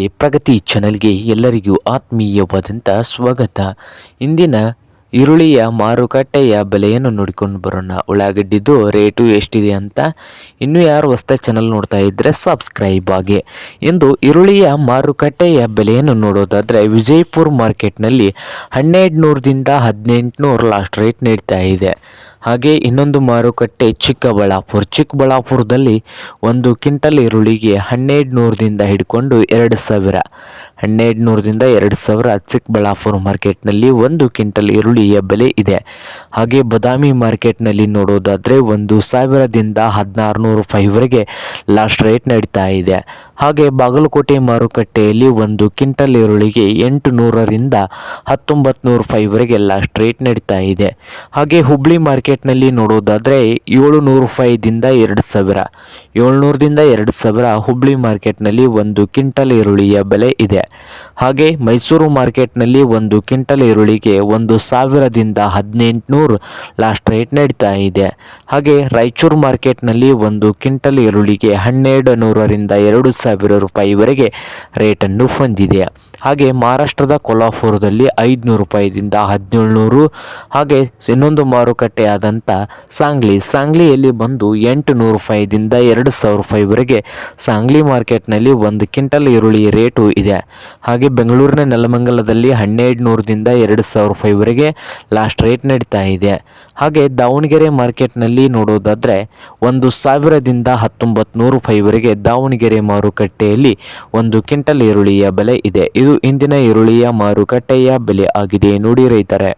ಈ ಪ್ರಗತಿ ಚಾನಲ್ಗೆ ಎಲ್ಲರಿಗೂ ಆತ್ಮೀಯವಾದಂಥ ಸ್ವಾಗತ. ಇಂದಿನ ಈರುಳ್ಳಿಯ ಮಾರುಕಟ್ಟೆಯ ಬೆಲೆಯನ್ನು ನೋಡಿಕೊಂಡು ಬರೋಣ. ಉಳ್ಳಾಗಡ್ಡಿದು ರೇಟು ಎಷ್ಟಿದೆ ಅಂತ ಇನ್ನೂ ಯಾರು ಹೊಸ್ತ ಚಾನಲ್ ನೋಡ್ತಾ ಇದ್ದರೆ ಸಬ್ಸ್ಕ್ರೈಬ್ ಆಗಿ. ಇಂದು ಈರುಳ್ಳಿಯ ಮಾರುಕಟ್ಟೆಯ ಬೆಲೆಯನ್ನು ನೋಡೋದಾದರೆ ವಿಜಯಪುರ ಮಾರ್ಕೆಟ್ನಲ್ಲಿ ಹನ್ನೆರಡು ನೂರದಿಂದ ಹದಿನೆಂಟು ನೂರು ಲಾಸ್ಟ್ ರೇಟ್ ನೀಡ್ತಾ ಇದೆ. ಹಾಗೆ ಇನ್ನೊಂದು ಮಾರುಕಟ್ಟೆ ಚಿಕ್ಕಬಳ್ಳಾಪುರ. ಚಿಕ್ಕಬಳ್ಳಾಪುರದಲ್ಲಿ ಒಂದು ಕ್ವಿಂಟಲ್ ಈರುಳ್ಳಿಗೆ ಹನ್ನೆರಡು ನೂರದಿಂದ ಹಿಡ್ಕೊಂಡು ಎರಡು ಸಾವಿರ ಹನ್ನೆರಡು ನೂರದಿಂದ ಎರಡು ಸಾವಿರ ಚಿಕ್ಕಬಳ್ಳಾಪುರ ಮಾರ್ಕೆಟ್ನಲ್ಲಿ ಒಂದು ಕ್ವಿಂಟಲ್ ಈರುಳ್ಳಿಯ ಬೆಲೆ ಇದೆ. ಹಾಗೆ ಬದಾಮಿ ಮಾರ್ಕೆಟ್ನಲ್ಲಿ ನೋಡೋದಾದರೆ ಒಂದು ಸಾವಿರದಿಂದ ಹದಿನಾರು ನೂರು ರೂಪಾಯಿವರೆಗೆ ಲಾಸ್ಟ್ ರೇಟ್ ನಡೀತಾ ಇದೆ. ಹಾಗೆ ಬಾಗಲಕೋಟೆ ಮಾರುಕಟ್ಟೆಯಲ್ಲಿ ಒಂದು ಕ್ವಿಂಟಲ್ ಈರುಳ್ಳಿಗೆ ಎಂಟು ನೂರರಿಂದ ಹತ್ತೊಂಬತ್ತು ನೂರು ಲಾಸ್ಟ್ ರೇಟ್ ನಡೀತಾ ಇದೆ. ಹಾಗೆ ಹುಬ್ಳಿ ಮಾರ್ಕೆಟ್ನಲ್ಲಿ ನೋಡೋದಾದರೆ ಏಳು ನೂರು ರೂಪಾಯಿದಿಂದ ಎರಡು ಸಾವಿರ ಏಳ್ನೂರದಿಂದ ಎರಡು ಸಾವಿರ ಹುಬ್ಳಿ ಮಾರ್ಕೆಟ್ನಲ್ಲಿ ಒಂದು ಕ್ವಿಂಟಲ್ ಈರುಳ್ಳಿಯ ಬೆಲೆ ಇದೆ. ಹಾಗೆ ಮೈಸೂರು ಮಾರ್ಕೆಟ್ನಲ್ಲಿ ಒಂದು ಕ್ವಿಂಟಲ್ ಈರುಳ್ಳಿಗೆ ಒಂದು ಸಾವಿರದಿಂದ ಹದಿನೆಂಟುನೂರು ಲಾಸ್ಟ್ ರೇಟ್ ನಡೀತಾ ಇದೆ. ಹಾಗೆ ರಾಯಚೂರು ಮಾರ್ಕೆಟ್ನಲ್ಲಿ ಒಂದು ಕ್ವಿಂಟಲ್ ಈರುಳ್ಳಿಗೆ ಹನ್ನೆರಡು ನೂರರಿಂದ ಎರಡು ಸಾವಿರ ರೂಪಾಯಿವರೆಗೆ ರೇಟನ್ನು ಹೊಂದಿದೆ. ಹಾಗೆ ಮಹಾರಾಷ್ಟ್ರದ ಕೊಲ್ಹಾಪುರದಲ್ಲಿ ಐದುನೂರು ರೂಪಾಯಿದಿಂದ ಹದಿನೇಳು ನೂರು ಹಾಗೆ ಇನ್ನೊಂದು ಮಾರುಕಟ್ಟೆಯಾದಂಥ ಸಾಂಗ್ಲಿ. ಸಾಂಗ್ಲಿಯಲ್ಲಿ ಬಂದು ಎಂಟು ನೂರು ರೂಪಾಯಿದಿಂದ ಎರಡು ಸಾವಿರ ರೂಪಾಯಿವರೆಗೆ ಸಾಂಗ್ಲಿ ಮಾರ್ಕೆಟ್ನಲ್ಲಿ ಒಂದು ಕ್ವಿಂಟಲ್ ಈರುಳ್ಳಿ ರೇಟು ಇದೆ. ಹಾಗೆ ಬೆಂಗಳೂರಿನ ನೆಲಮಂಗಲದಲ್ಲಿ ಹನ್ನೆರಡು ನೂರದಿಂದ ಎರಡು ಸಾವಿರ ರೂಪಾಯಿವರೆಗೆ ಲಾಸ್ಟ್ ರೇಟ್ ನಡೀತಾ ಇದೆ. ಹಾಗೆ ದಾವಣಗೆರೆ ಮಾರ್ಕೆಟ್ನಲ್ಲಿ ನೋಡೋದಾದರೆ ಒಂದು ಸಾವಿರದಿಂದ ಹತ್ತೊಂಬತ್ತು ನೂರು ರೂಪಾಯಿವರೆಗೆ ದಾವಣಗೆರೆ ಮಾರುಕಟ್ಟೆಯಲ್ಲಿ ಒಂದು ಕ್ವಿಂಟಲ್ ಈರುಳ್ಳಿಯ ಬೆಲೆ ಇದೆ. ಇದು ಇಂದಿನ ಈರುಳ್ಳಿಯ ಮಾರುಕಟ್ಟೆಯ ಬೆಲೆ ಆಗಿದೆ. ನೋಡಿ ರೈತರೆ.